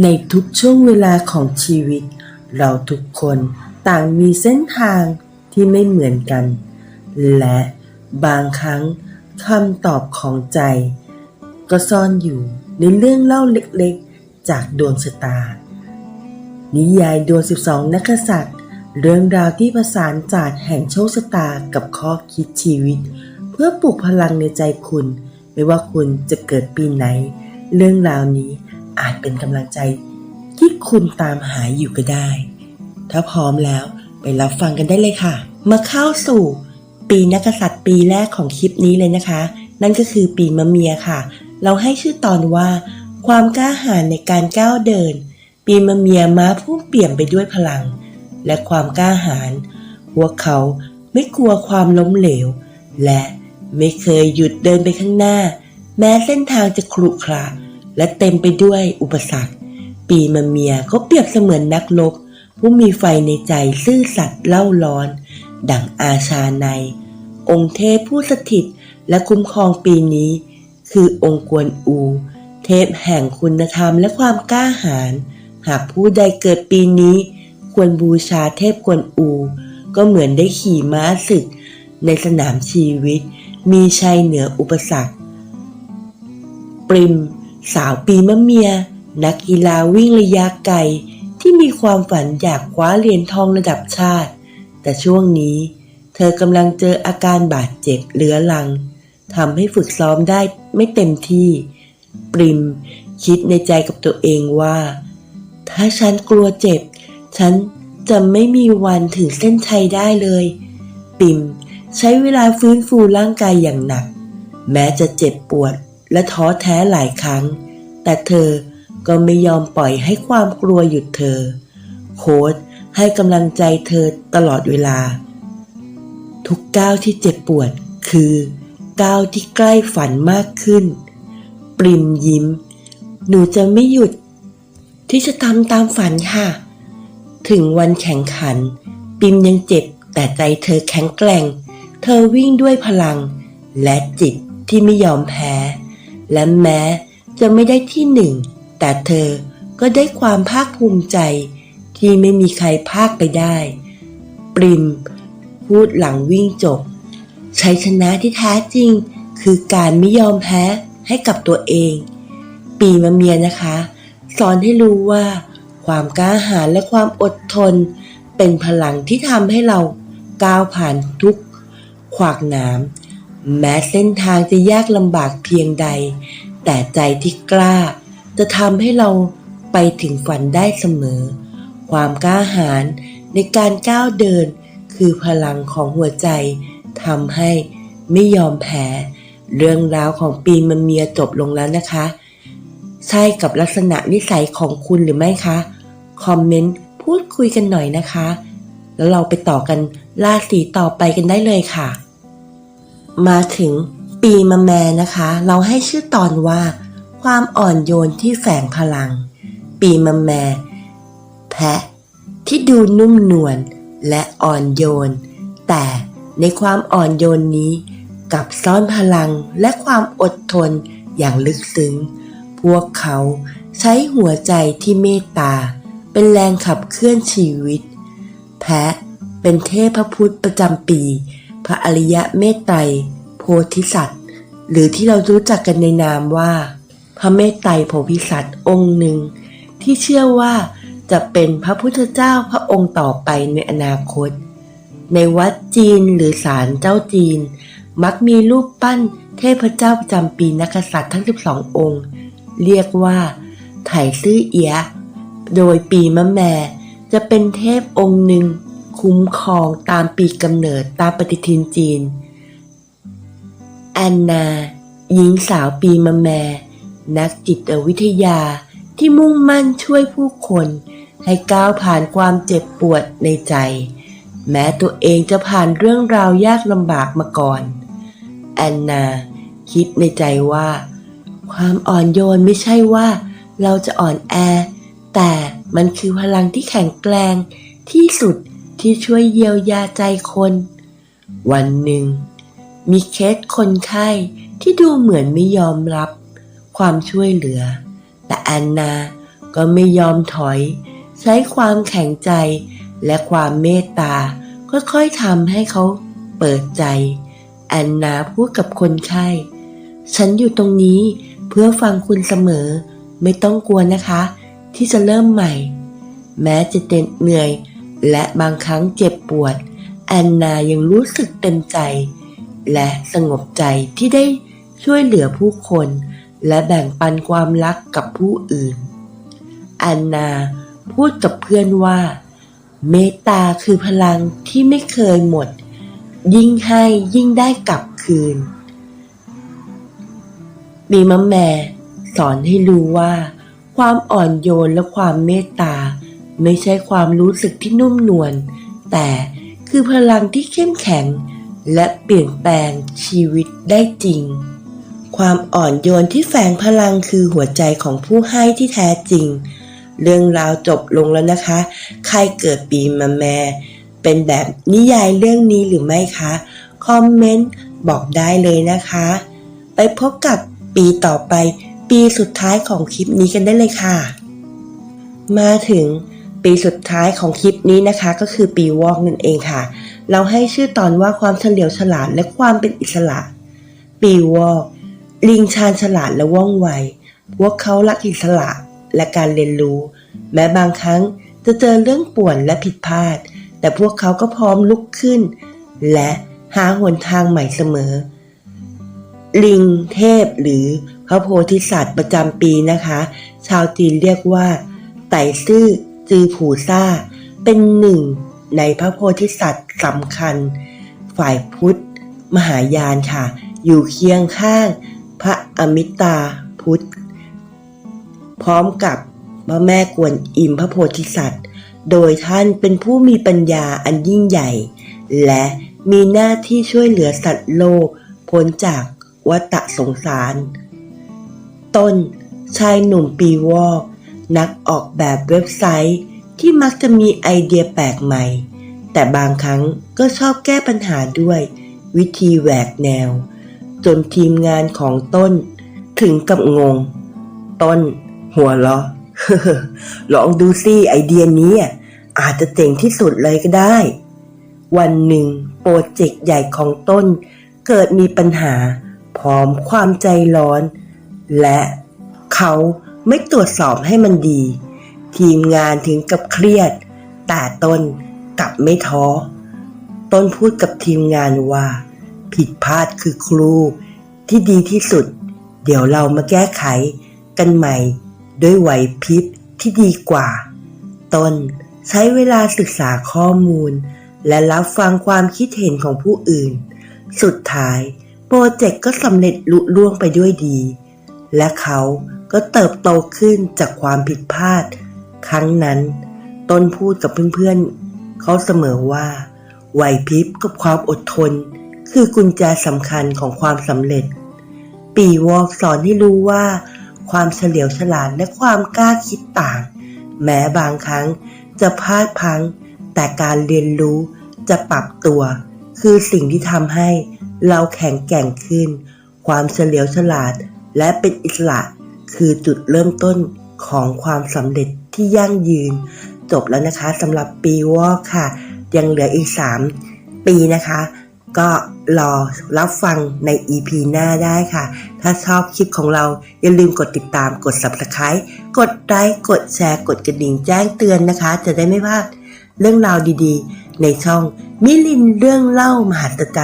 ในทุกช่วงเวลาของชีวิต เราทุกคนต่างมีเส้นทางที่ไม่เหมือนกัน และบางครั้งคำตอบของใจ ก็ซ่อนอยู่ในเรื่องเล่าเล็กๆ จากดวงชะตา นิยายดวง 12 นักษัตริย์ เรื่องราวที่ผสานศาสตร์แห่งโชคชะตากับข้อคิดชีวิต เพื่อปลุกพลังในใจคุณ ไม่ว่าคุณจะเกิดปีไหน เรื่องราวนี้ อาจเป็นกำลังใจที่คุณตามหาอยู่ก็ได้ ถ้าพร้อมแล้วไปรับฟังกันได้เลยค่ะ มาเข้าสู่ ปีนักษัตริย์ปีแรกของคลิปนี้เลยนะคะ นั่นก็คือปีมะเมียค่ะ เราให้ชื่อตอนว่า ความกล้าหาญในการก้าวเดิน ปีมะเมียม้าผู้เปี่ยมไปด้วยพลัง และความกล้าหาญพวกเขาไม่กลัวความล้มเหลว และไม่เคยหยุดเดินไปข้างหน้า แม้เส้นทางจะขรุขระ และเต็มไปด้วยอุปสรรค ปีมะเมียเขาเปรียบเสมือนนักรบผู้มีไฟในใจซื่อสัตย์เล่าร้อน ดั่งอาชาใน องค์เทพผู้สถิตและคุ้มครองปีนี้ คือองค์กวนอู เทพแห่งคุณธรรมและความกล้าหาญหากผู้ใดเกิดปีนี้ ควรบูชาเทพกวนอู ก็เหมือนได้ขี่ม้าศึก ในสนามชีวิต มีชัยเหนืออุปสรรค ปริม สาวปีมะเมีย นักกีฬาวิ่งระยะไกลที่มีความฝันอยากคว้าเหรียญทองระดับชาติ แต่ช่วงนี้ เธอกำลังเจออาการบาดเจ็บเรื้อรังทำให้ฝึกซ้อมได้ไม่เต็มที่ ปริม คิดในใจกับตัวเองว่า ถ้าฉันกลัวเจ็บ ฉันจะไม่มีวันถึงเส้นชัยได้เลย ปริม ใช้เวลาฟื้นฟูร่างกายอย่างหนัก แม้จะเจ็บปวด และท้อแท้หลายครั้ง แต่เธอก็ไม่ยอมปล่อยให้ความกลัวหยุดเธอ โค้ดให้กำลังใจเธอตลอดเวลา ทุกก้าวที่เจ็บปวดคือก้าวที่ใกล้ฝันมากขึ้น ปริมยิ้ม หนูจะไม่หยุด ที่จะทำตามฝันค่ะ ถึงวันแข่งขัน ปิมยังเจ็บแต่ใจเธอแข็งแกร่ง เธอวิ่งด้วยพลัง และจิตที่ไม่ยอมแพ้ และแม้จะไม่ได้ที่หนึ่ง แต่เธอก็ได้ความภาคภูมิใจ ที่ไม่มีใครภาคไปได้ ปริม พูดหลังวิ่งจบ ชัยชนะที่แท้จริง คือการไม่ยอมแพ้ให้กับตัวเอง ปีมะเมียนะคะ สอนให้รู้ว่า ความกล้าหาญและความอดทน เป็นพลังที่ทำให้เราก้าวผ่านทุกขวากหนาม แม้เส้นทางจะยากลำบากเพียงใด แต่ใจที่กล้า จะทำให้เราไปถึงฝันได้เสมอ ความกล้าหาญในการก้าวเดิน คือพลังของหัวใจทำให้ไม่ยอมแพ้ เรื่องราวของปีมะเมียจบลงแล้วนะคะ ใช่กับลักษณะนิสัยของคุณหรือไม่คะ คอมเมนต์พูดคุยกันหน่อยนะคะ แล้วเราไปต่อกันราศีต่อไปกันได้เลยค่ะ มาถึงปีมะแมนะคะ เราให้ชื่อตอนว่า ความอ่อนโยนที่แฝงพลัง ปีมะแม แพะที่ดูนุ่มนวลและอ่อนโยน แต่ในความอ่อนโยนนี้กลับซ่อนพลังและความอดทนอย่างลึกซึ้ง พวกเขาใช้หัวใจที่เมตตา เป็นแรงขับเคลื่อนชีวิต แพะเป็นเทพพุทธประจำปี พระอริยะเมตไตรโพธิสัตว์ หรือที่เรารู้จักกันในนามว่า พระเมตไตรโพธิสัตว์องค์หนึ่ง ที่เชื่อว่าจะเป็นพระพุทธเจ้าพระองค์ต่อไปในอนาคต ในวัดจีนหรือศาลเจ้าจีน มักมีรูปปั้นเทพเจ้าประจำปีนักษัตริย์ทั้ง 12 องค์ เรียกว่า ไถซื่อเอียะโดยปีมะแม่จะเป็นเทพองค์หนึ่ง คุ้มครองตามปีกำเนิดตามปฏิทินจีน แอนนา หญิงสาวปีมะแม่นักจิตวิทยาที่มุ่งมั่นช่วยผู้คนให้ก้าวผ่านความเจ็บปวดในใจ แม้ตัวเองจะผ่านเรื่องราวยากลำบากมาก่อน แอนนา คิดในใจว่า ความอ่อนโยนไม่ใช่ว่า เราจะอ่อนแอ แต่มันคือพลังที่แข็งแกร่งที่สุด ที่ช่วยเยียวยาใจคน วันหนึ่ง มีเคสคนไข้ที่ดูเหมือนไม่ยอมรับ ความช่วยเหลือ แต่แอนนาก็ไม่ยอมถอย ใช้ความแข็งใจและความเมตตาค่อยๆทำให้เขาเปิดใจ แอนนาพูดกับคนไข้ ฉันอยู่ตรงนี้เพื่อฟังคุณเสมอ ไม่ต้องกลัวนะคะ ที่จะเริ่มใหม่ แม้จะเต็มเหนื่อย และบางครั้งเจ็บปวด แอนนายังรู้สึกเต็มใจ และสงบใจที่ได้ช่วยเหลือผู้คน และแบ่งปันความรักกับผู้อื่น แอนนาพูดกับเพื่อนว่า เมตตาคือพลังที่ไม่เคยหมด ยิ่งให้ยิ่งได้กลับคืนปีมะแม่สอนให้รู้ว่า ความอ่อนโยนและความเมตตา ไม่ใช่ความรู้สึกที่นุ่มนวลแต่คือพลังที่เข้มแข็ง และเปลี่ยนแปลงชีวิตได้จริง ความอ่อนโยนที่แฝงพลังคือหัวใจของผู้ให้ที่แท้จริง เรื่องราวจบลงแล้วนะคะ ใครเกิดปีมะแม่ เป็นแบบนิยายเรื่องนี้หรือไม่คะ คอมเมนต์บอกได้เลยนะคะ ไปพบกับปีต่อไป ปีสุดท้ายของคลิปนี้กันได้เลยค่ะ มาถึง ปีสุดท้ายของคลิปนี้นะคะ ก็คือปีวอกนั่นเองค่ะ เราให้ชื่อตอนว่าความเฉลียวฉลาดและความเป็นอิสระ ปีวอกลิงชาญฉลาดและว่องไว พวกเขารักอิสระและการเรียนรู้ แม้บางครั้งจะเจอเรื่องป่วนและผิดพลาด แต่พวกเขาก็พร้อมลุกขึ้น และหาหนทางใหม่เสมอ ลิงเทพหรือพระโพธิสัตว์ประจำปีนะคะ ชาวจีนเรียกว่า ไต่ซื่อ จือผูซ่า เป็นหนึ่งในพระโพธิสัตว์สำคัญ ฝ่ายพุทธ มหายานค่ะ อยู่เคียงข้าง พระอมิตาพุทธ พร้อมกับพระแม่กวนอิมพระโพธิสัตว์ โดยท่านเป็นผู้มีปัญญาอันยิ่งใหญ่ และมีหน้าที่ช่วยเหลือสัตว์โลกพ้นจากวัฏสงสาร ต้นชายหนุ่มปีวอก นักออกแบบเว็บไซต์ ที่มักจะมีไอเดียแปลกใหม่ แต่บางครั้งก็ชอบแก้ปัญหาด้วย วิธีแหวกแนว จนทีมงานของต้น ถึงกับงง ต้น หัวเราะลองดูสิไอเดียนี้อาจจะเจ๋งที่สุดเลยก็ได้ วันหนึ่งโปรเจกต์ใหญ่ของต้น เกิดมีปัญหาพร้อมความใจร้อน และเขา ไม่ตรวจสอบให้มันดี ทีมงานถึงกับเครียด แต่ต้นกลับไม่ท้อ ต้นพูดกับทีมงานว่า ผิดพลาดคือครู ที่ดีที่สุด เดี๋ยวเรามาแก้ไขกันใหม่ ด้วยไหวพริบที่ดีกว่า ต้นใช้เวลาศึกษาข้อมูล และรับฟังความคิดเห็นของผู้อื่น สุดท้าย โปรเจกต์ก็สำเร็จลุล่วงไปด้วยดี และเขา ก็เติบโตขึ้นจากความผิดพลาด ครั้งนั้น ต้นพูดกับเพื่อนๆเขาเสมอว่าไหวพริบกับความอดทน คือกุญแจสำคัญของความสำเร็จ ปีวอกสอนให้รู้ว่า ความเฉลียวฉลาดและความกล้าคิดต่าง แม้บางครั้งจะพลาดพัง แต่การเรียนรู้จะปรับตัว คือสิ่งที่ทำให้เราแข็งแกร่งขึ้น ความเฉลียวฉลาดและเป็นอิสระ คือจุดเริ่มต้นของความสำเร็จที่ยั่งยืน จบแล้วนะคะสำหรับปีวอกค่ะ ยังเหลืออีก 3 ปีนะคะ ก็รอรับฟังใน EP หน้าได้ค่ะ ถ้าชอบคลิปของเราอย่าลืมกดติดตามกด Subscribe กดไลค์กดแชร์ กดกระดิ่งแจ้งเตือนนะคะ จะได้ไม่พลาดเรื่องราวดีๆ ในช่องมิลินเรื่องเล่ามหัศจรรย์